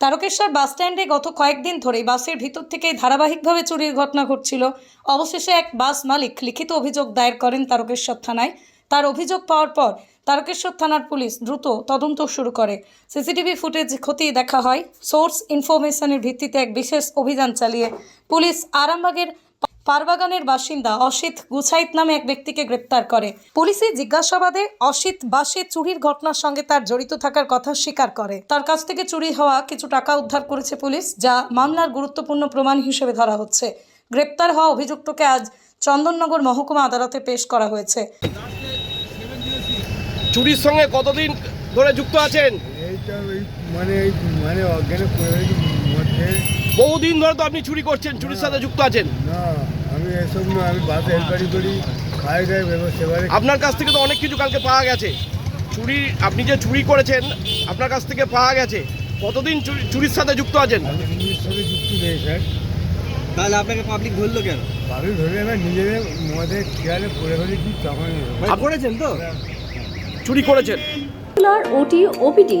তারকেশ্বর বাস স্ট্যান্ডে গত কয়েকদিন ধরে বাসের ভিতর থেকে ধারাবাহিকভাবে চুরির ঘটনা ঘটছিল। অবশেষে এক বাস মালিক লিখিত অভিযোগ দায়ের করেন তারকেশ্বর থানায়। তার অভিযোগ পাওয়ার পর তারকেশ্বর থানার পুলিশ দ্রুত তদন্ত শুরু করে। সিসিটিভি ফুটেজ খতিয়ে দেখা হয়। সোর্স ইনফরমেশনের ভিত্তিতে এক বিশেষ অভিযান চালিয়ে পুলিশ আরামবাগের পারবাগানের বাসিন্দা অসিত গুছাইত নামে এক ব্যক্তিকে গ্রেপ্তার করে। পুলিশি জিজ্ঞাসাবাদে অসিত বাসে চুরির ঘটনার সঙ্গে তার জড়িত থাকার কথা স্বীকার করে। তার কাছ থেকে চুরি হওয়া কিছু টাকা উদ্ধার করেছে পুলিশ যা মামলার গুরুত্বপূর্ণ প্রমাণ হিসেবে ধরা হচ্ছে। গ্রেপ্তার হওয়া অভিযুক্তকে আজ চন্দননগর মহকুমা আদালতে পেশ করা হয়েছে। চুরির সঙ্গে কতদিন ধরে যুক্ত আছেন? মানে মানে বহুদিন ধরে তো আপনি চুরি করছেন চুরির সাথে যুক্ত আছেন। না। আমি এসব না আমি বাসে হেলপারি করি খাই দাই ব্যবস্থা এবারে আপনার কাছ থেকে তো অনেক কিছু কালকে পাওয়া গেছে। চুরি আপনি যে চুরি করেছেন আপনার কাছ থেকে পাওয়া গেছে। কতদিন চুরি- চুরির সাথে যুক্ত আছেন? আমি চুরির সাথে যুক্তি নেই স্যার। তাহলে আপনাকে পাবলিক ধরলো কেন? ভাবি ধরে আমি নিজেদের মধ্যে খেয়ালে পড়ে ফেলেছি তখন ভাই করেছেন তো? চুরি করেছেন। OT OPD